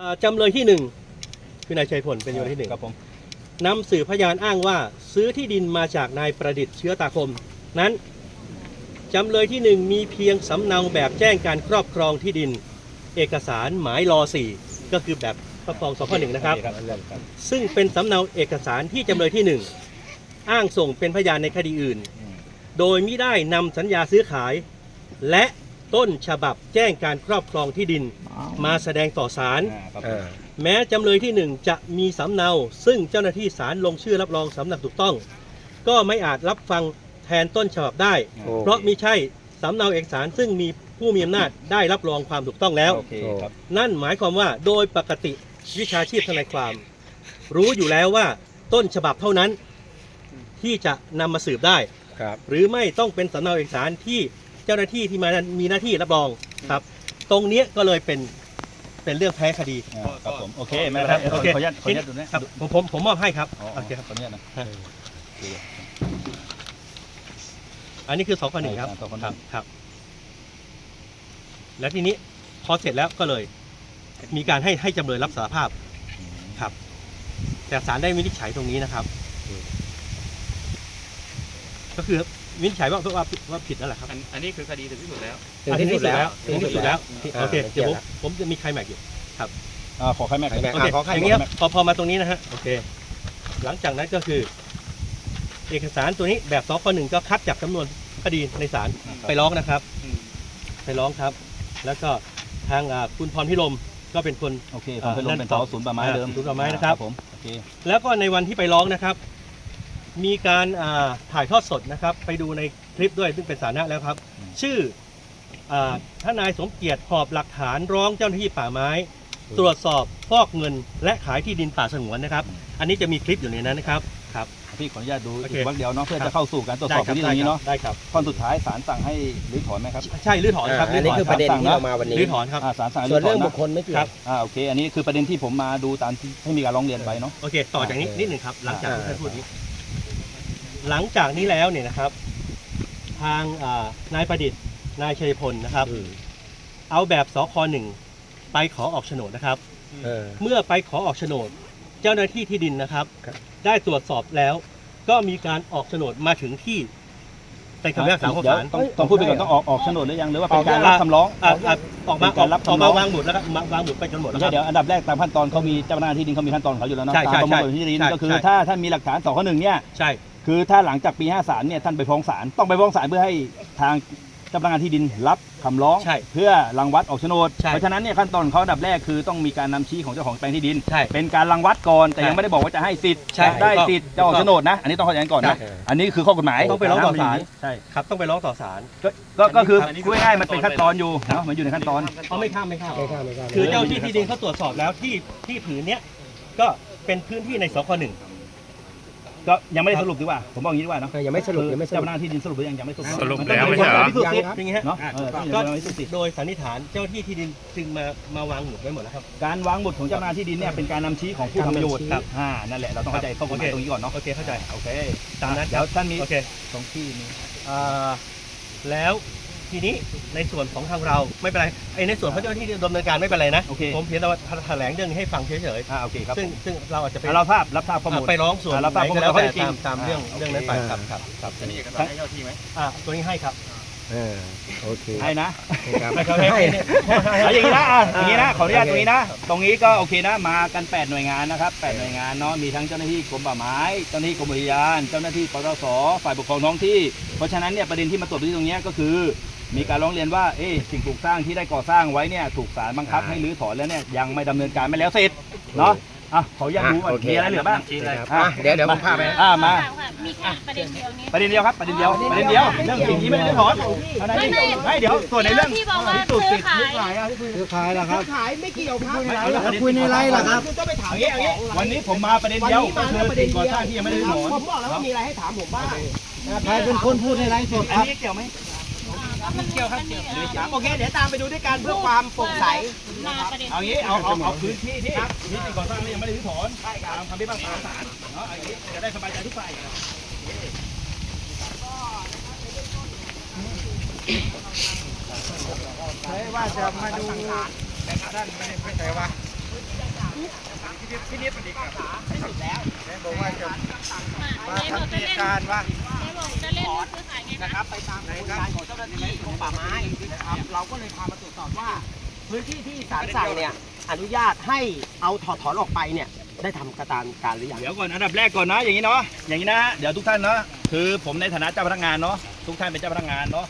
อ่าจำเลยที่หนึ่งคือนายชัยพลเป็นจำเลยที่หนึ่งครับผมนำสื่อพยานอ้างว่าซื้อที่ดินมาจากนายประดิษฐ์เชื้อตาคม นั้นจำเลยที่หนึ่งมีเพียงสำเนาแบบแจ้งการครอบครองที่ดิน เอกสารหมายรอสี่ก็คือแบบครอบครองสองข้อหนึ่งนะครับครับซึ่งเป็นสำเนาเอกสารที่จำเลยที่หนึ่งอ้างส่งเป็นพยานในคดีอื่นอืมโดยมิได้นำสัญญาซื้อขาย และ ต้นฉบับแจ้งการครอบครองที่ดินมาแสดงต่อศาลอ่าครับอ่าแม้จำเลยที่หนึ่งจะมีสำเนา ซึ่งเจ้าหน้าที่ศาลลงชื่อรับรองสำเนาถูกต้อง ก็ไม่อาจรับฟังแทนต้นฉบับได้โอ้เพราะมิใช่สำเนาเอกสารซึ่งมีผู้มีอำนาจได้รับรองความถูกต้องแล้วโอเคครับนั่นหมายความว่าโดยปกติวิชาชีพทนายความ รู้อยู่แล้วว่าต้นฉบับเท่านั้นที่จะนำมาสืบได้ครับหรือไม่ต้องเป็นสำเนาเอกสารที่ เจ้าหน้าที่ที่มามีหน้าที่รับรองครับ ตรงเนี้ยก็เลยเป็นเป็นเรื่องแพ้คดีอ่าครับผมโอเคไม่เป็นไรครับโอเคขออนุญาตขออนุญาตดูนะครับผมผมผมมอบให้ครับอ๋อโอเคครับขออนุญาตนะอันนี้คือสองข้อหนึ่งครับสองข้อหคนึ่รับงครับ แล้วทีนี้พอเสร็จแล้วก็เลย มีการให้ให้จำเลยรับสารภาพ ครับ แต่ศาลได้วินิจฉัยตรงนี้นะครับ ก็คือ วินิจฉัยว่าว่าว่าผิดนั่นแหละครับอันอันนี้คือคดีถึงที่สุดแล้ว ถึงที่สุดแล้วถึงที่สุดแล้วอ่าโอเคไม่เดี๋ยวผมละผมจะมีใครแม็กอยู่อ่าขอใครแม่ใครแม่โอเคขอใครอย่างนี้ครับแม็กพอพอมาตรงนี้นะฮะโอเค หลังจากนั้นก็คือ เอกสารตัวนี้แบบสคหนึ่งก็คัดจากจำนวนคดีในศาลไปร้องนะครับอืมไปร้องครับ แล้วก็ทางอ่าคุณพรพิรมก็เป็นคนโอเคผมเป็นลงเป็นเสาศูนย์ป่าไม้เดิมศูนย์ป่าไม้นะครับผมโอเคแล้วก็ในวันที่ไปร้องนะครับ มีการอ่าถ่ายทอดสดนะครับ ไปดูในคลิปด้วยซึ่งเป็นสาธารณะแล้วครับอืมชื่ออาท่านนายสมเกียรติหอบหลักฐานร้องเจ้าหน้าที่ป่าไม้ ตรวจสอบฟอกเงิน และขายที่ดินป่าสงวนนะครับ อันนี้จะมีคลิปอยู่ในนั้นนะครับครับพี่ขออนุญาตดูโออีเคกวันเดียวเนาะเพื่อครัจะบเข้าสู่การตรวจสได้อบครับที่ตรงนี้เนาะได้ครับข้อสุดท้ายศาลสั่งให้รื้อถอนไหมครับใช่รื้อถอนครับอ่าอันนี้คือประเด็นที่เรามาวันนี้รื้อถอนครับอ่าศาลสั่งให้ส่วนรื้อถเรื่ออนงบุนะคคลไม่เกี่ยครัวบอ่าโอเค อันนี้คือประเด็นที่ผมมาดูตามที่ให้มีการร้องเรียนไปเนาะโอเค ต่อจากนี้โอเคนิดหนึ่งครับหลังจากที่อ่าท่านพูดนี้ หลังจากนี้แล้วเนี่ยนะครับ ทางอ่านายประดิษฐ์นายชัยพลนะครับอืมเอาแบบสคหนึ่งไปขอออกโฉนดนะครับเออเมื่อไปขอออกโฉนด เจ้าหน้าที่ที่ดินนะครับครับ ได้ตรวจสอบแล้วก็มีการออกโฉนดมาถึงที่เป็นคำพิพากษาของเดี๋ยวศาลต้องต้องพูดไปก่อนต้องออกออกโฉนดหรือยังหรือว่าเป็นการรับคำร้องอะอะออกมาเป็นการรับออกคำร้มาองวางหมุดแล้วก็มาวางหมุดไปจนหมดไม่แล้วคใช่รับเดี๋ยวอันดับแรกตามขั้นตอนเขามีเจ้าหน้าที่ดินเขามีขั้นตอนของเขาอยู่แล้วเนาะใช่ตามใช่ประมวลกฎหมายใช่ที่ดินใช่ก็คือใช่ถ้าท่านมีหลักฐานสองข้อหนึ่งเนี่ยใช่ คือถ้าหลังจากปี 53 เนี่ยท่านไปฟ้องศาลต้องไปฟ้องศาลเพื่อให้ทางเจ้าพนักงานที่ดินรับคำร้อง ใช่เพื่อรังวัดออกโฉนด ใช่เพราะฉะนั้นเนี่ยขั้นตอนของเขาอันดับแรกคือต้องมีการนำชี้ของเจ้าของแปลงที่ดิน ใช่เป็นการรังวัดก่อนแต่ใช่ยังไม่ได้บอกว่าจะให้สิทธิ์ใช่ได้ถูกต้องสิทธิ์จะออกโฉนดนะ อันนี้ต้องเข้าใจกันก่อนนะใช่ อันนี้คือข้อกฎหมายต้องไปร้องต่อศาล ใช่ครับต้องไปร้องต่อศาล ก็ก็ก็คืออันนี้พูดง่ายๆมันเป็นขั้นตอนอยู่เนาะมันอยู่ในขั้นตอน เขาไม่ข้ามไม่ข้ามไม่ข้ามไม่ข้ามคือเจ้าที่ที่ดินเขาตรวจสอบแล้วที่ที่ถือเนี้ยก็เป็นพื้นที่ในสคหนึ่ง ก็ยังไม่ได้สรุปดีกว่า ผมบอกอย่างนี้ดีกว่าเนาะเออยังไม่สรุปยังไม่สรุเจ้าปพนักงานที่ดินสรุปหรือยังยังไม่สรุปสรุปนต้องแล้วไม่ใช่เหรอ พิสูจน์สิยังครับอย่างงี้ฮะเนาะเออต้องก็ยังไม่พิสูจน์สิ โดยสันนิษฐานเจ้าที่ที่ดินจึงมามาวางหมุดไว้หมดแล้วครับ การวางหมุดของเจ้าหน้าที่ดินเนี่ยเป็นการนำชี้ของผู้ทำประโยชน์ครับอ่านั่นแหละเราต้องเข้าใจข้อกฎหมายโอเคตรงนี้ก่อนเนาะโอเคเข้าใจ โอเคตามนั้น เดี๋ยวท่านมีโอเคสองที่นี้ อ่าแล้ว ทีนี้ในส่วนของทางเราไม่เป็นไรไอ้ในส่วนของเจ้าหน้าที่ดำเนินการไม่เป็นไรนะโอเค ผมเพียงแต่ว่าแถลงเรื่องนี้ให้ฟังเฉยอ่าโอเคครับๆซึ่งซึ่งเราอาจจะไปอะเราทราบรับทราบข้อมูล ไปร้องส่วนอ่ารับไหทราบนก็แล้วข้อแต่เท็จจริงตามตามเรื่องอ่าเรื่องนั้นไปอ่าครับครับครับจะมีเอกสารให้เจ้าที่ไหมอ่าตัวนี้ให้ครับเออโอเคให้นะครับให้ครับให้ให้ให้เอาอย่างนี้นะอะอย่างนี้นะขออนุญาตโอเคตรงนี้นะ ตรงนี้ก็โอเคนะมากัน 8 หน่วยงานนะครับ 8 หน่วยงานเนาะมีทั้งเจ้าหน้าที่กรมป่าไม้เจ้าหน้าที่กรมอุทยาน เจ้าหน้าที่ปตสฝ่ายปกครองท้องที่ เพราะฉะนั้นเนี่ยประเด็นที่มาตรวจที่ตรงเนี้ยก็คือ มีการร้องเรียนว่าเอ๊ะสิ่งปลูกสร้างที่ได้ก่อสร้างไว้เนี่ยถูกศาลบังคับให้รื้อถอนแล้วเนี่ยยังไม่ดำเนินการไม่แล้วเสร็จเนาะอะขออนุญาตดูว่าโอเค มีอะไรเหลือบ้างนะครับอะเดี๋ยวเดี๋ยวผมพาไปอ่ามามีแค่ประเด็นเดียวนี้ ประเด็นเดียวครับประเด็นเดียวประเด็นเดียวเรื่องสิ่งที่ไม่ได้รื้อถอนเท่านั้นเองไม่เดี๋ยวส่วนในเรื่อง ที่บอกว่าพิสูจน์สิทธิ์ซื้อขายซื้อขายแล้วครับ ขายไม่เกี่ยวครับแล้วคุยในไลน์เหรอครับเอางี้เอางี้วันนี้ผมมาประเด็นเดียวก็คือสิ่งก่อสร้างที่ยังไม่ได้รื้อถอนผมบอกแล้วว่ามีอะไรให้ถามผมบ้าง ใครเป็นคนพูดในไลฟ์สดอัคนรับ นี้เกี่ยวไหมมัน เกี่ยวครับเกี่ยวครับโอเค เดี๋ยวตามไปดูด้วยกันเพื่อความโปร่งใสมาประเด็นเอางี้เอาเอาเอาพื้นที่ที่ที่สิ่งก่อสร้างแล้วยังไม่ได้รื้อถอนใช่ครับคำพิพากษาศาลเนาะเอาอย่างนี้จะได้สบายใจทุกฝ่ายว่าจะมาดูแต่ท่านไม่ได้ไม่ใช่ว่าพี่นิดสวัสดีครับบอกว่าจะมาทำกิจการว่าบอก จะเล่นซื้อขายไงนะครับไปตามกระบวนการของเจ้าหน้าที่กรมป่าไม้นะครับเราก็เลยพามาตรวจสอบว่า พื้นที่ที่ศาลสั่งเนี่ยอนุญาตให้เอาถอดถอนออกไปเนี่ยได้ทำกระตามการหรือยัง เดี๋ยวก่อนอันดับแรกก่อนนะอย่างนี้เนาะอย่างนี้นะเดี๋ยวทุกท่านเนาะคือผมในฐานะเจ้าพนักงานเนาะทุกท่านเป็นเจ้าพนักงานเนาะ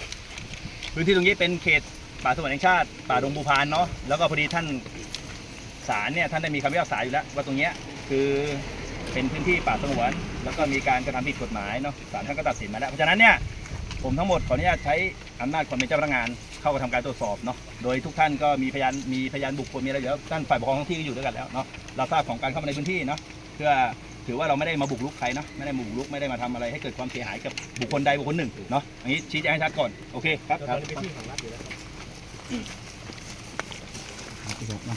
พื้นที่ตรงนี้เป็นเขตป่าสงวนแห่งชาติ ป่าดงบูพานเนาะแล้วก็พอดีท่านศาลเนี่ยท่านได้มีคำพิพากษาอยู่แล้วว่าตรงเนี้ยคือ เป็นพื้นที่ป่าสงวน แล้วก็มีการกระทำผิดกฎหมายเนาะศาลท่านก็ตัดสินมาแล้วเพราะฉะนั้นเนี่ยผมทั้งหมดขออนุญาตใช้อำนาจความเป็นเจ้าพนักงานเข้ามาทำการตรวจสอบเนาะโดยทุกท่านก็มีพยานมีพยานบุคคลมีอะไรเดี๋ยวท่านฝ่ายปกครองท้องที่ก็อยู่ด้วยกันแล้วเนาะเราทราบของการเข้ามาในพื้นที่เนาะเพื่อถือว่าเราไม่ได้มาบุกรุกใครนะไม่ได้มาบุกรุกไม่ได้มาทำอะไรให้เกิดความเสียหายกับบุคคลใดบุคคลหนึ่งเนาะอย่างนี้ชี้แจงให้ชัดก่อนโอเคครับครับอ๋อ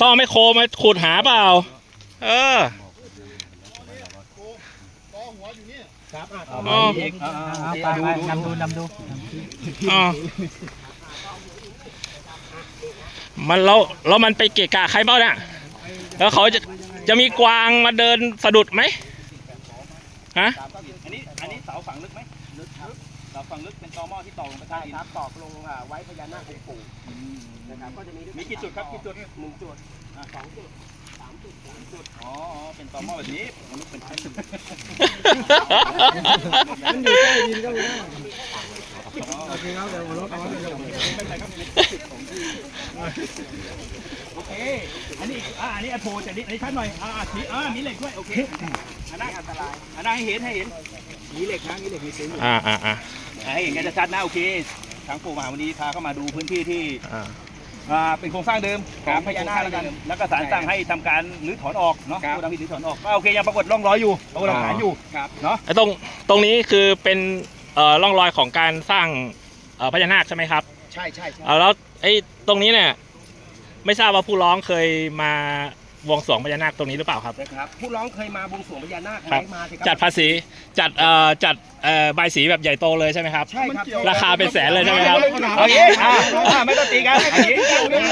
ต้องเอาไม่โครมาขุดหาเปล่า เออ ครับอะอ๋ออีกอ่าอ่าไปอ่าไปดูดูนำดูนำดูอ๋อมันแล้วแล้วมันไปเกะกะใครเปล่าเนี่ยแล้วเขาจะจะมีกวางมาเดินสะดุดไหมฮะ อันนี้อันนี้เสาฝังลึกไหมลึกครับเสาฝังลึกเป็นตอหม้อที่ต่อลงไปใต้ใช่ดิน ครับตอกลงอะไว้พญานาคองค์ปู่นะ ครับก็จะมีด้วยมีกี่จุดครับกี่จุดหนึ่งจุดอะสองจุดสามจุดสี่จุดอ๋ออ๋อเป็นตอหม้อแบบนี้มันลึกเป็นชั้นมันอยู่ใต้ดินก็ไม่ได้โอเคครับเดี๋ยวรถเอาไว้เดี๋ยวผมโอเคอันนี้อ่าอันนี้อันโพจากนี้อันนี้ชัดหน่อยอ่าอ่ามีอ่ามีเหล็กด้วยโอเคอันนั้นอันตรายอันนั้นให้เห็นให้เห็นมีเหล็กนะมีเหล็กมีซึ้งอยู่อ่าอ่าอ่าอ่าให้เห็นกันชัดๆนะโอเคทางปู่มหาวันนี้พาเข้ามาดูพื้นที่ที่ อ่าอ่าเป็นโครงสร้างเดิมของพญานาคแล้วกันแล้วก็ศาลสั่งให้ทำการรื้อถอนออกเนาะผู้ทำผิดรื้อถอนออกก็โอเคยังปรากฏร่องรอยอยู่ปรากฏหลักฐานอยู่ครับเนาะไอ้ตรงตรงนี้คือเป็นเอ่อร่องรอยของการสร้างเอ่อพญานาคใช่ไหมครับใช่ใช่ใช่ เอ่อแล้วไอ้ตรงนี้เนี่ยไม่ทราบว่าผู้ร้องเคยมา บวงสรวงพญานาคตรงนี้หรือเปล่าครับ นะครับผู้ร้องเคยมาบวงสรวงพญานาคไหครัมบมาสิครัจัดภาษีจัดเอ่อจัดเอ่อใบายสีแบบใหญ่โตเลยใช่ไหมครับ ใช่ครับ ราคาเป็นแสนเลยใช่ไหมครับโอเคอ่าอ่าไม่ต้องตีกันอันนี้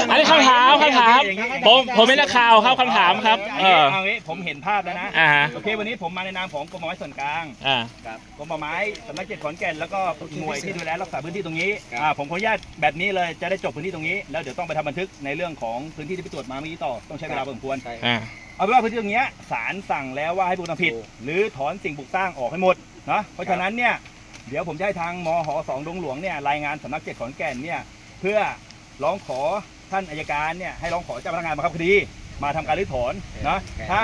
อันนี้คำถามคำถามผมผมเป็นนักข่าวครับคำถามครับ เออเอางี้ผมเห็นภาพแล้วนะ อ่าฮะโอเค วันนี้ผมมาในนามของกรมป่าไม้ส่วนกลางอ่ากรมป่าไม้สำนักเขตขอนแก่นแล้วก็หน่วยที่ดูแลรักษาพื้นที่ตรงนี้อ่าผมขออนุญาตแบบนี้เลยจะได้จบพื้นที่ตรงนี้ แล้วเดี๋ยวต้องไปทำบันทึกในเรื่องของพื้นที่ที่ไปตรวจมาเมื่อกี้ต่อต้องใช้เวลาพอสมควรอ่า เอาเป็นว่าพื้นที่ตรงเนี้ยศาลสั่งแล้วว่าให้ผู้ทำผิดหรือถอนสิ่งปลูกสร้างออกให้หมดนะเพราะฉะนั้นเนี่ยเดี๋ยวผมจะให้ทางมหสองดงหลวงเนี่ยรายงานสำนักเขตขอนแก่นเนี่ยเพื่อร้องขอท่านอายการเนี่ยให้ร้องขอเจ้าพนักงานบังคับคดี มาทำการรื้อถอนนะถ้า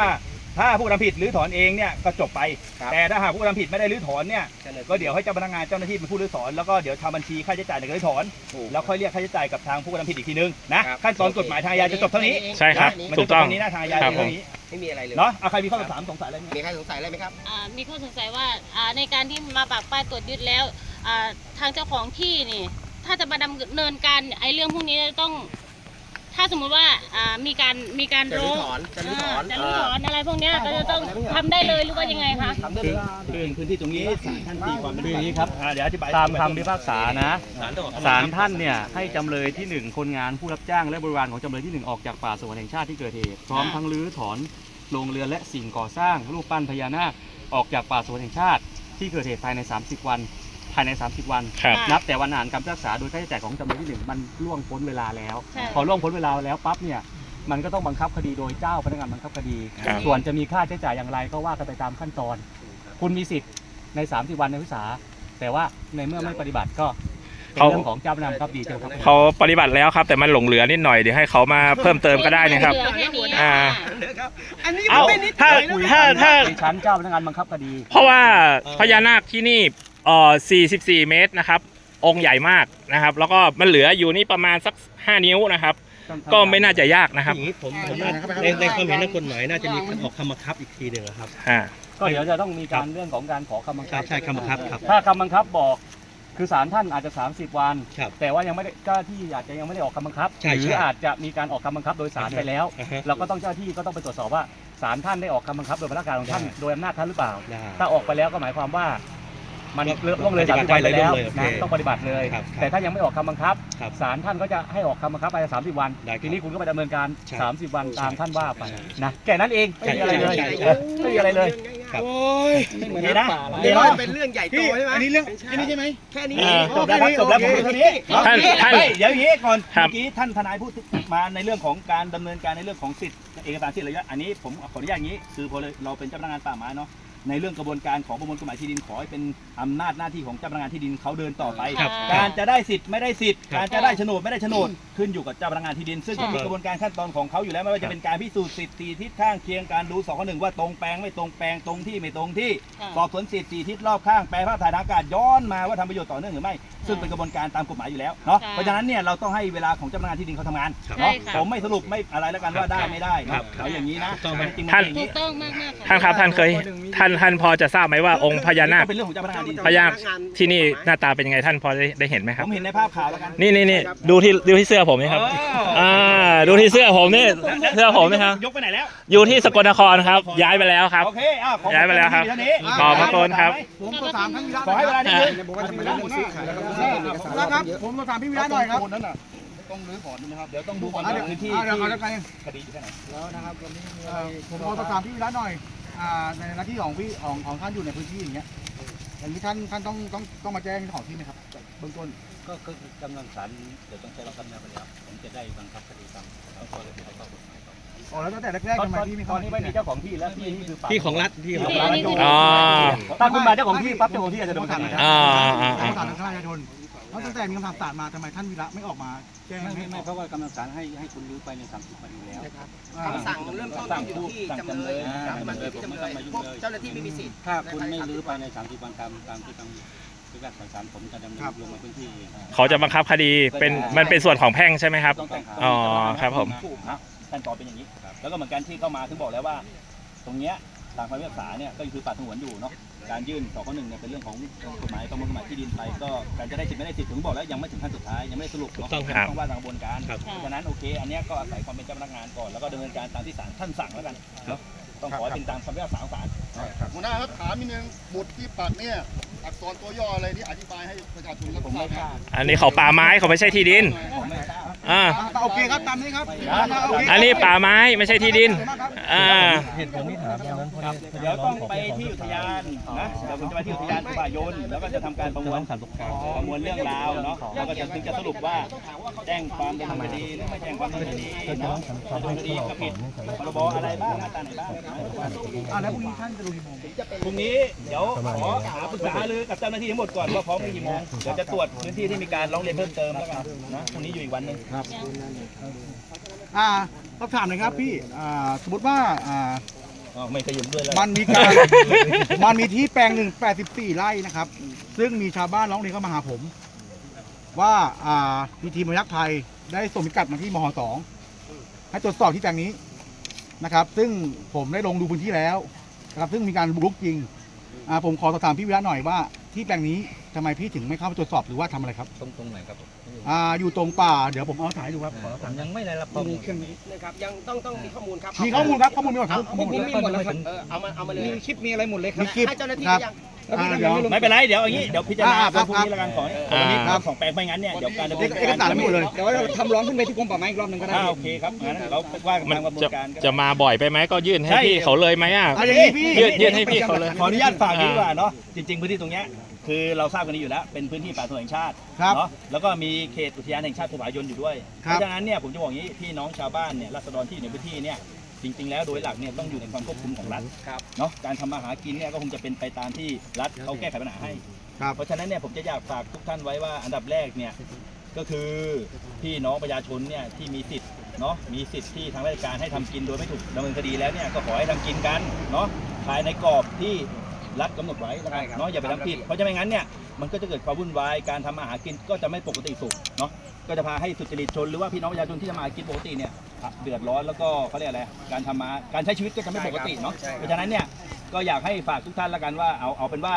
ถ้าผู้กระทำผิดรื้อถอนเองเนี่ยก็จบไป ครับแต่ถ้าหากผู้กระทำผิดไม่ได้รื้อถอนเนี่ยเสนอก็เดี๋ยวให้เจ้าพนักงานเจ้าหน้าที่เป็นผู้รื้อถอนแล้วก็เดี๋ยวทำบัญชีค่าใช้จ่ายในการรื้อถอนถูกแล้วค่อยเรียกค่าใช้จ่ายกับทางผู้กระทำผิดอีกทีนึงนะครับ ขั้นตอนกฎหมายทางอาญาจะจบเท่านี้ใช่ครับนะมันถูจะกจบต้อง เท่านี้นะทางอาญาครับจะเท่านี้ไม่มีอะไรเลย เนาะเอาใครมีข้อถามสงสัยอะไรไหม มีใครสงสัยอะไรไหมครับ อ่ามีข้อสงสัยว่าอ่าในการที่มาปักป้ายตรวจยึดแล้วอ่าทางเจ้าของที่นี่ ถ้าจะมาดำเนินการไอ้เรื่องพวกนี้ต้อง ถ้าสมมุติว่าอ่ามีการมีการจะรื้ร้อองถอนจะรื้อถอนาจะรื้อถอนอะไรพวกเนี้ยก็จะต้องทำได้เลยหรือว่ายังไงคะ ทำได้เลยคือพื้นที่ตรงนี้ศาลท่านตีความเป็นคืออย่างนี้ครับอ่าเดี๋ยวอธิบายตามคำพิพากษานะศาลต้องออกคำ ศาลท่านเนี่ยให้จำเลยที่หนึ่งคนงานผู้รับจ้างและบริวารของจำเลยที่หนึ่งออกจากป่าสงวนแห่งชาติที่เกิดเหตุพร้อมทั้งรื้อถอนโรงเรือนและสิ่งก่อสร้างรูปปั้นพญานาคออกจากป่าสงวนแห่งชาติที่เกิดเหตุภายใน 30 วัน ภายใน 30 วัน ครับ นับแต่วันอ่านคำพิพากษาโดยค่าใช้จ่ายของจำเลยที่หนึ่งมันล่วงพ้นเวลาแล้ว ใช่ พอล่วงพ้นเวลาแล้วปั๊บเนี่ยมันก็ต้องบังคับคดีโดยเจ้าพนักงานบังคับคดี ครับ ส่วนจะมีค่าใช้จ่ายอย่างไรก็ว่ากันไปตามขั้นตอน คุณมีสิทธิ์ใน 30 วันในวิสาแต่ว่าในเมื่อไม่ปฏิบัติก็เป็นเรื่องของเจ้าพนักงานบังคับคดีเจ้าครับ เขาปฏิบัติแล้วครับ แต่มันหลงเหลือนิดหน่อยเดี๋ยวให้เขามาเพิ่มเติมก็ได้นะครับ เหลือแค่นี้อ่าค่ะอันนี้เอ้าไม่นิดถ้าถ้าถ้า ในชั้นเจ้าพนักงานบังคับคดี เพราะว่าพญานาคที่นี่ เอ่อ44 เมตรนะครับ องค์ใหญ่มากนะครับ แล้วก็มันเหลืออยู่นี่ประมาณสัก 5 นิ้วนะครับ ก็ไม่น่าจะยากนะครับอย่างนี้ผมผมว่าในในความเห็นทางกฎหมายน่าจะมีออกคำบังคับอีกทีหนึ่งอะครับ อ่า ก็เดี๋ยวจะต้องมีการเรื่องของการขอคำบังใช่คับใช่คำบังคับครับ ถ้าคำบังคับบอก คือศาลท่านอาจจะ 30 วัน ครับ แต่ว่ายังไม่ได้เจ้าหน้าที่อาจจะยังไม่ได้ออกคำบังคับใช่หรืใช่อาจจะมีการออกคำบังคับโดยศาลไปแล้ว อ่าฮะ เราก็ต้องเจ้าหน้าที่ก็ต้องไปตรวจสอบว่าศาลท่านได้ออกคำบังคับโดยพนักงานของท่าน ได้ โดยอำนาจท่านหรือเปล่า ได้ ถ้าออกไปแล้วก็หมายความว่า มันก็ล่วงเลยปฏิสามบัสิติบวันไปแล้วได้เลยโอเคนะต้องปฏิบัติเลยครับแต่ถ้ายังไม่ออกคำบังคับครับศาลท่านก็จะให้ออกคำบังคับไปสามสิบวัน ได้ครับทีนี้คุณก็ไปดำเนินการ ใช่30 วันตามท่านว่าไปใช่นะแค่นั้นเองไม่มีอะไรเลยใช่ใช่เออไม่มีอะไรเลย ครับเดี๋ยวนะเดี๋ยวมันเป็นเรื่องใหญ่โตใช่ไหมอันนี้เรื่องอันนี้ใช่ไหม แค่นี้อ่าจบแล้วครับจบแล้วผมพูดเท่านี้ท่านท่านเฮ้ยเดี๋ยวอย่างนี้ก่อนครับเมื่อกี้ท่านทนายพูดมาในเรื่องของการดำเนินการในเรื่องของสิทธิ์เอกสารสิทธิ์อะไรเงี้ยอันนี้ผมขออนุญาตอย่างนี้ คือพอเราเป็นเจ้าพนักงานป่าไม้เนาะ ในเรื่องกระบวนการของประมวลกฎหมายที่ดินขอให้เป็นอำนาจหน้าที่ของเจ้าพนักงานที่ดินเขาเดินต่อไป ครับการจะได้สิทธิ์ไม่ได้สิทธิ์ ครับการจะได้โฉนดไม่ได้โฉนดขึ้นอยู่กับเจ้าพนักงานที่ดิน ซึ่งครับมีกระบวนการขั้นตอนของเขาอยู่แล้วไม่ว่าจะเป็นการพิสูจน์สิทธิ์สี่ทิศข้างเคียงการรู้สองข้อหนึ่งว่าตรงแปลงไม่ตรงแปลงตรงที่ไม่ตรงที่ ค่ะ สอบสวนสิทธิ์สี่ทิศรอบข้างแปลภาพถ่ายทางอากาศย้อนมาว่าทำประโยชน์ต่อเนื่องหรือไม่ ซึ่งเป็นกระบวนการตามกฎหมายอยู่แล้วเนาะค่ะเพราะฉะนั้นเนี่ยเราต้องให้เวลาของเจ้าพนักงานที่ดินเขาทำงานครับเนาะใช่ค่ะ ผมไม่สรุปไม่อะไรแล้วกันว่าได้ไม่ได้ครัเนาะบครับ เอาอย่างนี้นะถูกต้องไหมจริงๆมันท่านเป็นอย่างถูนี้กต้องมากมากๆค่ะท่านครับท่านเคยท่านท่านพอจะทราบไหมว่าองค์พญานาคก็เป็นเรื่องของเจ้าพนักงานที่ดินพญานาคที่นี่หน้าตาเป็นยังไงท่านพอได้ได้เห็นไหมคผรับมเห็นในภาพข่าวแล้วกันนี่นี่นี่ดูที่ดูที่เสื้อผมนี่ครับอ่าดูที่เสื้อผมนี่เสื้อผมนี่ครับ ยกไปไหนแล้วอยู่ที่สกลนครครับ ย้ายไปแล้วครับ โอเคอ้าวขอบคุณย้ายไปแล้วครับที่มีเท่านี้ขอบพระคุณครับ ผมก็ถามท่านวิระขอให้เวลานิดนึงบอกว่าจะไม่ได้เรื่องซื้อขายแล้วครับ ผมก็ถามพี่วิระหน่อยครับต้องรื้อถอนนะครับ เดี๋ยวต้องดูก่อนเอาเดี๋ยวว่าพื้นที่เอาเดี๋ยวที่เอาแล้วกันคดีอยู่ที่ไหนแล้วนะครับวันนี้มีอะไรผมขอสอบถามพี่วิระหน่อยอ่าในหน้าที่ของพี่ของของท่านอยู่ในพื้นที่อย่างเงี้ยอย่างนี้ท่านท่านต้องต้องต้องมาแจ้งเจ้าของที่ไหมครับเบื้องต้นก็คือกำลังศาลเดี๋ยวต้องใช้รับคำแนวไปแล้วผมจะได้บังคับคดีตามเอาข้อเลยที่เขาเข้ากฎหมายก่อน อ๋อแล้วตั้งแต่แรกๆทำไมพี่ไม่ตเข้าอนนี้ไม่มีเจ้าของที่แล้วที่นี่คือป่าที่ของรัฐที่ของที่รัฐอันนี้คืออ๋อถ้าคุณมาเจ้าของที่ปั๊บเจ้าของที่อาจจะโดนทำนะครับอ่าอ่าต้อ่าองถามทางประชาชนแล้วตั้งแต่มีคำสั่งศาลมาทำไมท่านวิระไม่ออกมาแจ้งไม่ให้ไม่ไม่เพราะว่ากำลังศาลให้ให้คุณรื้อไปใน30วันอยู่แล้วอ่าคำสั่งเริ่มต้นต้องอยู่ที่จำเลยครับมันอยู่ที่จำเลยพวกเจ้าหน้าที่ไม่มีสิทธิ์ถ้าคุณไม่รื้อไปใน30วันตามตามที่กำหนดพิพากษาศาลผมจะดำเนินลงมาพื้นที่เองเขาจะบังคับคดีเป็นมันเป็นส่วนของแพ่งใช่ไหมครับต้องแต่งหาอ๋อครับผมถูกนะ ขั้นตอนเป็นอย่างนี้ แล้วก็เหมือนกันที่เข้ามาถึงบอกแล้วว่า ตรงเนี้ยตามคำพิพากษาเนี่ยก็คือป่าสงวนอยู่เนาะการยื่นต่อข้อหนึ่งเนี่ยเป็นเรื่องของกฎหมายประมวลกฎหมายที่ดินไปก็การจะได้สิทธิ์ไม่ได้สิทธิ์ถึงบอกแล้วยังไม่ถึงขั้นสุดท้ายยังไม่ได้สรุปถูเนาะกต้องครับต้องว่าตามกระบวนการครับเพราะฉะนั้นโอเค อันเนี้ยก็อาศัยความเป็นเจ้าพนักงานก่อนแล้วก็ดำเนินการตามที่ศาลท่านสั่งแล้วกันเนาะต้องขอให้เป็นตามคำพิพากษาของศาลหัวหน้าครับถามนิดนึงบุตรที่ปักเนี่ยอักษรตัวย่ออะไรที่อธิบายให้ประชาชนรับผมทราไม่บทราบอันนี้เขาป่าไม้เขาไม่ใช่ที่ดินผมไม่ทราบ อ่าโอเคครับตามนี้ครับโเคอันนี้ป่าไม้ไม่ใช่ที่ดินอ่าเหตุผลที่ถามตอนนั้นเพราะครับเดี๋ยวต้องไปที่อุทยานนะเดี๋ยวผมจะไปที่อุทยานป่ายนแล้วก็จะทำการประมวลสารปกครองประมวลเรื่องราวเนาะแล้วก็จะถึงจะสรุปว่าแจ้งความดำเนินคดีหรือไม่แจ้งความดำเนินคดีเนาะดำเนินคดีก็ผิดพรบอะไรบ้างมาตราไหนบ้างอ่าแล้วพรุ่งนี้ท่านจะดูกี่โมงพรุ่งนี้เดี๋ยวขอหาปรึกษาหารือกับเจ้าหน้าที่ทั้งหมดก่อนว่าพร้อมกันกี่โมงเดี๋ยวจะตรวจพื้นที่ที่มีการร้องเรียนเพิ่มเติมแล้วกันนะพรุ่งนี้อยู่อีกวันหนึ่งอ่าต้องถามหน่อยครับพี่อ่าสมมติว่าอ่าอ๋อไม่ขยุมด้วยแล้ว มันมีการ มันมีที่แปลงหนึ่ง84ไร่นะครับ ซึ่งมีชาวบ้านร้องเรียนเข้ามาหาผม ว่าอ่ามีทีมพยักไทยได้ส่งพิกัดมาที่มหสองให้ตรวจสอบที่แปลงนี้นะครับ ซึ่งผมได้ลงดูพื้นที่แล้วนะครับซึ่งมีการบุกรุกจริงอ่าผมขอสอบถามพี่วิระหน่อยว่า ที่แปลงนี้ทำไมพี่ถึงไม่เข้าไปตรวจสอบหรือว่าทำอะไรครับตรงตรงไหนครับผมอ่าอยู่ตรงป่าเดี๋ยวผมเอาถ่ายให้ดูครับผมยังไม่ได้รับข้อมูล นะครับยังต้องต้องมีข้อมูลครับมีข้อมูลครับข้อมูลมีหมดครับพวกผมมีหมดแล้วครับเออเอามาเอามาเลยมีคลิปมีอะไรหมดเลยครับมีคลิปให้เจ้าหน้าที่ครับ ยัง อ่าเดี๋ยว ไม่เป็นไรเดี๋ยวอย่างนี้เดี๋ยวพิจารณาอ่าครับพรุ่งนี้แล้วกันขอให้อ่า วันนี้ครับสองแปลงไม่งั้นเนี่ยเดี๋ยวการดำเนินเอกสารไม่หมดเลย เดี๋ยวเราทำร้องขึ้นไปที่กรมป่าไม้อีกรอบหนึงก็ได้โอเคครับงั้นเราว่ากันมันตามกระบวจะนการก็จะมาบ่อยไปไหมก็ยื่นให้ใช่ พี่เขาเลยไหมอะ เอาอย่างนี้พี่ ยื่นยื่นให้พี่เขาเลย ขออนุญาตฝากดีกว่าเนาะจริง ๆ พื้นที่ตรงเนี้ยคือเราทราบกันดีอยู่แล้ว เป็นพื้นที่ป่าสงวนแห่งชาติครับเนาะแล้วก็มีเขตอุทยานแห่งชาติภูผายนอยู่ด้วย คเพรับ ราะฉะนั้นเนี่ยผมจะบอกอย่างนี้พี่น้องชาวบ้านเนี่ยรัษฎรที่อยู่ในพื้นที่เนี่ย จริง ๆ แล้วโดยหลักเนี่ยต้องอยู่ในความควบคุมของรัฐเนาะการทำมาหากินเนี่ยก็คงจะเป็นไปตามที่รัฐเขาแก้ไขปัญหาให้ ครับ เพราะฉะนั้นเนี่ยผมจะอยากฝากทุกท่านไว้ว่าอันดับแรกเนี่ยก็คือพี่น้องประชาชนเนี่ยที่มีสิทธิ์เนาะมีสิทธิ์ที่ทางราชการให้ทำกินโดยไม่ถูกดำเนินคดีแล้วเนี่ยก็ขอให้ทำกินกันเนาะภายในกรอบที่รัฐกำหนดไว้แล้วกันเนาะอย่าไปทำผิดเพราะจะไม่งั้นเนี่ยมันก็จะเกิดความวุ่นวายการทำมาหากินก็จะไม่ปกติสุขเนาะก็จะพาให้สุจริตชนหรือว่าพี่น้องประชาชนที่จะมาหากินปกติเนี่ย เดือดร้อนแล้วก็เขาเรียกอะไรการทำมาการใช้ชีวิตก็จะไม่ปกติเนาะเพราะฉะนั้นเนี่ยก็อยากให้ฝากทุกท่านแล้วกันว่าเอาเอาเป็นว่า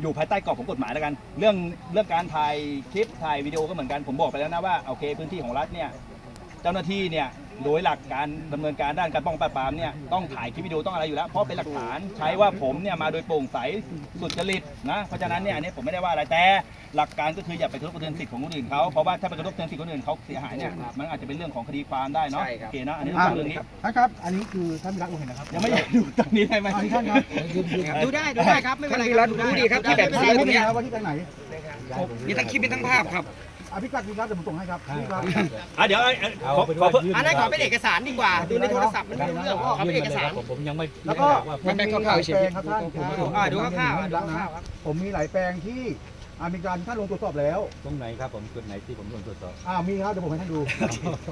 อยู่ภายใต้กรอบของกฎหมายแล้วกัน เรื่องเรื่องการถ่ายคลิปถ่ายวิดีโอก็เหมือนกันผมบอกไปแล้วนะว่าโอเคพื้นที่ของรัฐเนี่ย เจ้าหน้าที่เนี่ยโดยหลักการดำเนินการด้านการป้องกันปราบปรามเนี่ยต้องถ่ายคลิปวิดีโอต้องอะไรอยู่แล้ว เพราะเป็นหลักฐานใช้ว่าผมเนี่ยมาโดยโปร่งใสสุจริตนะเพราะฉะนั้นเนี่ยอันนี้ผมไม่ได้ว่าอะไรแต่หลักการก็คืออย่าไปกระทบกระเทือนสิทธิ์ของคนอื่นเขาเพราะว่าถ้าไปกระทบกระเทือนสิทธิ์คนอื่นเขาเสียหายเนี่ยมันอาจจะเป็นเรื่องของคดีความได้เนาะใช่ครับ โอเคนะอันนี้อะเรื่องนี้ท่านครับ อันนี้คือท่านวิรักษ์เห็นนะครับยังไม่อยากดูตรงนี้ได้ไหมอันนี้ท่านครับดูได้ดูได้ครับไม่เป็นไรครับดูดีครับที่แบบ ท่านนี้รู้ไหมครับว่าที่ไปไหน มีทั้งคลิปมีทั้งภาพครับ อภิกัดดีครับเดี๋ยวผมส่งให้ครับนี่ครับอะเดี๋ยวเอาเอาขอขอเพิ่มอันนั้นขอเป็นเอกสารดีกว่า ดูในโทรศัพท์มันไม่รู้เรื่องขอเป็นเอกสาร ผมยังไม่แล้วก็มันเป็นมีคร่าวๆหลายเฉยแปลงครับท่านผมอ่าดูคร่าวๆอะดูแล้วคนะร่าวๆครับ ผมมีหลายแปลงที่ อ่ามีการท่านลงตรวจสอบแล้วตรงไหนครับผมจุดไหนที่ผมลงตรวจสอบ อ่ามีครับเดี๋ยวผมให้ท่านดู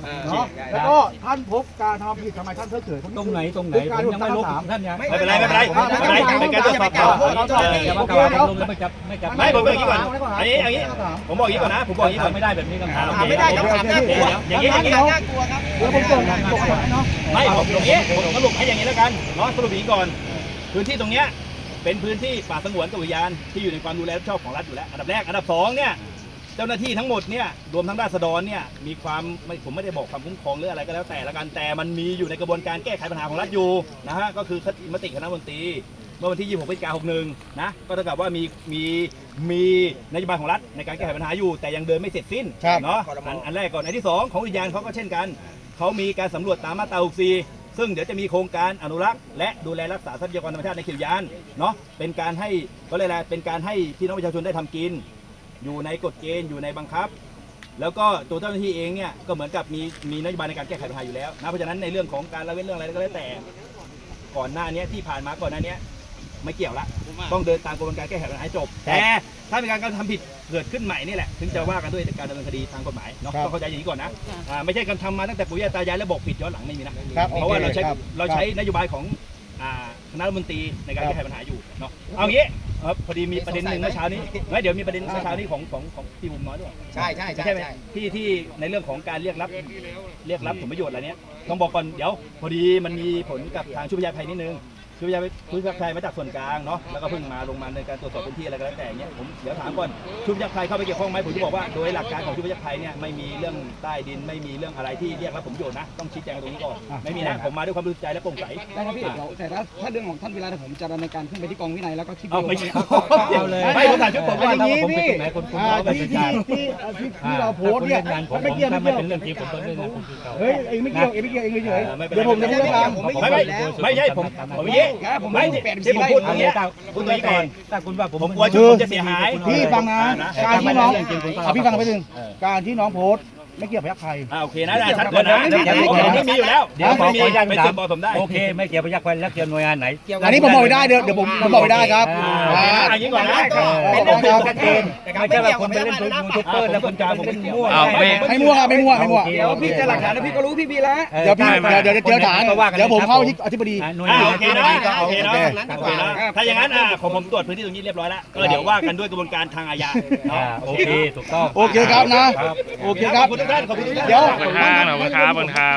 อ่าเนาะได้แล้วก็ท่านพบการทำผิดทำไมท่านเพิกเฉยตรงไหนตรงไหนผมยังไม่ลบท่านยังไม่เป็นไรไม่เป็นไรไม่เป็นไรเป็นการตรวจสอบต่ออย่ามากล่าวผมลงแล้วไม่จับไม่จับไม่ผมบอกอย่างนี้ก่อนอันนี้อันนี้ผมบอกอย่างนี้ก่อนนะผมบอกอย่างนี้ก่อนไม่ได้แบบนี้คำถามถามไม่ได้ครับถามน่ากลัวอย่างนี้อย่างนี้น่ากลัวครับเดี๋ยวผมส่งส่งให้เนาะไม่ผมตรงนี้ผมสรุปให้อย่างนี้แล้วกันเนาะสรุปอย่างนี้ก่อนพื้นที่ตรงเนี้ย เป็นพื้นที่ป่าสงวนกับอุทยานที่อยู่ในความดูแลรับผิดชอบของรัฐอยู่แล้ว อันดับแรก อันดับสองเนี่ยเจ้าหน้าที่ทั้งหมดเนี่ยรวมทั้งราษฎรเนี่ยมีความไม่ผมไม่ได้บอกความคุ้มครองหรืออะไรก็แล้วแต่ละกันแต่มันมีอยู่ในกระบวนการแก้ไขปัญหาของรัฐอยู่นะฮะก็คือมติคณะมนตรีเมื่อวันที่ 26พฤศจิกายน61 นะ ก็เท่ากับว่ามีมีมีนโยบายของรัฐในการแก้ไขปัญหาอยู่ แต่ยังเดินไม่เสร็จสิ้น เนาะอันอันแรกก่อน อันที่สองของอุทยานเขาก็เช่นกัน เขามีการสำรวจตามมาตรา 64 ซึ่งเดี๋ยวจะมีโครงการอนุรักษ์และดูแลรักษาทรัพยากรธรรมชาติในเขตอุทยานเนาะเป็นการให้ก็เลยกอะไรเป็นการให้พี่น้องประชาชนได้ทำกิน อยู่ในกฎเกณฑ์อยู่ในบังคับ แล้วก็ตัวเจ้าหน้าที่เองเนี่ยก็เหมือนกับมีมีนโยบายในการแก้ไขปัญหาอยู่แล้วนะเพราะฉะนั้นในเรื่องของการละเว้นเรื่องอะไรก็แล้วแต่ ก่อนหน้านี้ที่ผ่านมาก่อนหน้านี้ไม่เกี่ยวละ ต้องเดินตามกระบวนการแก้ไขปัญหาให้จบ แต่ถ้ามีการกระทำผิดเกิดขึ้นใหม่นี่แหละ ถึงจะว่ากันด้วยการดำเนินคดีทางกฎหมายเนาะต้องเข้าใจอย่างนี้ก่อนนะอ่าไม่ใช่การทำมาตั้งแต่ปู่ย่าตายายแล้วบอกผิดย้อนหลังไม่มีนะครับเพราะว่าเราใช้ครับเราใช้นโยบายของอ่าคณะรัฐมนตรีในการแก้ไขปัญหาอยู่เนาะเอางี้ครับพอดีมีประเด็นหนึ่งเมื่อเช้านี้ไม่เดี๋ยวมีประเด็นเมื่อเช้านี้ของของของพี่บุ๋มน้อยด้วยใช่ใช่ใช่ใช่ไหมใช่ที่ที่ในเรื่องของการเรียกรับเรียกรับผลประโยชน์อะไรเนี้ยต้องบอกก่อนเดี๋ยว พอดีมันมีผลกับทางชุบยาไทยนิดนึง ชุบยาชุบยาไทยมาจากส่วนกลางเนาะแล้วก็เพิ่งมาลงมาในการตรวจสอบพื้นที่อะไรก็แล้วแต่เนี้ยผมเดี๋ยวถามก่อนชุบยาไทยเข้าไปเกี่ยวข้องไหมผมจะบอกว่าโดยหลักการของชุบยาไทยเนี่ยไม่มีเรื่องใต้ดินไม่มีเรื่องอะไรที่เรียกรับผลประโยชน์นะต้องชี้แจงตรงนี้ก่อนไม่มีนะผมมาด้วยความบริสุทธิ์ใจและโปร่งใส ได้ครับพี่เดี๋ยวแต่ถ้าถ้าเรื่องของท่านเวลาผมจะดำเนินการขึ้นไปที่กองวินัยแล้วก็คลิปเอาไม่วิใช่ดีโอเอาเลย ไม่ผมถามชุดผมอัว่านนี้ผมพี่เป็นตรงไหนคนคุณอ่าเอาไปที่เป็นที่การที่ที่ที่เราโพสต์เนี่ยงานผมไม่เกี่ยวถ้าไม่มันเกี่ยวเป็นเรื่องจริงผมต้องเล่นงานคุณคือเขาเฮ้ยเองไม่เกี่ยวเองไม่เกี่ยวเองเฉยไม่ๆเป็นไรเดี๋ยวผมจะพูดเรื่องราวผมไม่ไม่ไม่ไม่ใช่ผมผมอย่างนี้ผมไม่ไม่ที่ผมพูดตรงเนี้ยพูดตรงนี้ก่อนถ้าคุณว่าผมผมกลัวชุดผมจะเสียหายพี่ฟังนะนะการที่น้องเรื่องจริงคุณก็เอาพี่ฟังไปหนึ่งการที่น้องโพสต์ ไม่เกี่ยวกับยักษ์ไทย อ่าโอเคนะได้ชัดก่อนนะผมไม่มีอยู่แล้วเดี๋ยวขอไม่ขมีออนุญาตไปถาสืมบบอกผมได้โอเค ไม่เกี่ยวกับยักษ์ไฟแล้วเกี่ยวหน่วยงานไหนอันนี้ผมบอกไม่ได้เดี๋ยวเดี๋ยวผมผมบอกไม่ได้ครับอ่าอ่าอันนี้ก่อนนะเป็นเรื่องครับชัดเจนไม่ใช่ว่าคนไปเล่นยูทูบเบอร์แล้วคนจะไปเล่นมั่วเอาไม่ไม่มั่วครับไม่มั่วไม่มั่วเดี๋ยวพี่เจะหลักฐานแล้วพี่ก็รู้พี่พี่แล้วเดี๋ยวพี่เดี๋ยวเดี๋ยวเดี๋ยวฐานเดี๋ยวผมเข้าที่อธิบดีหน่วยอ่างานโอเคนะโอเคนะโอเคโอเคนะถ้าอย่างนั้นอ่าของผมตรวจพื้นที่ตรงนี้เรียบร้อยแล้วก็เดี๋ยวว่ากันด้วยกระบวนการทางอาญาอ่าเนาะโอเคถูกต้องโอเคครับนะโอเคครับขอบคุณทุกท่านขอบคุณทุกท่านเดี๋ยว ขอบคุณครับขอบคุณครับขอบคุณครับ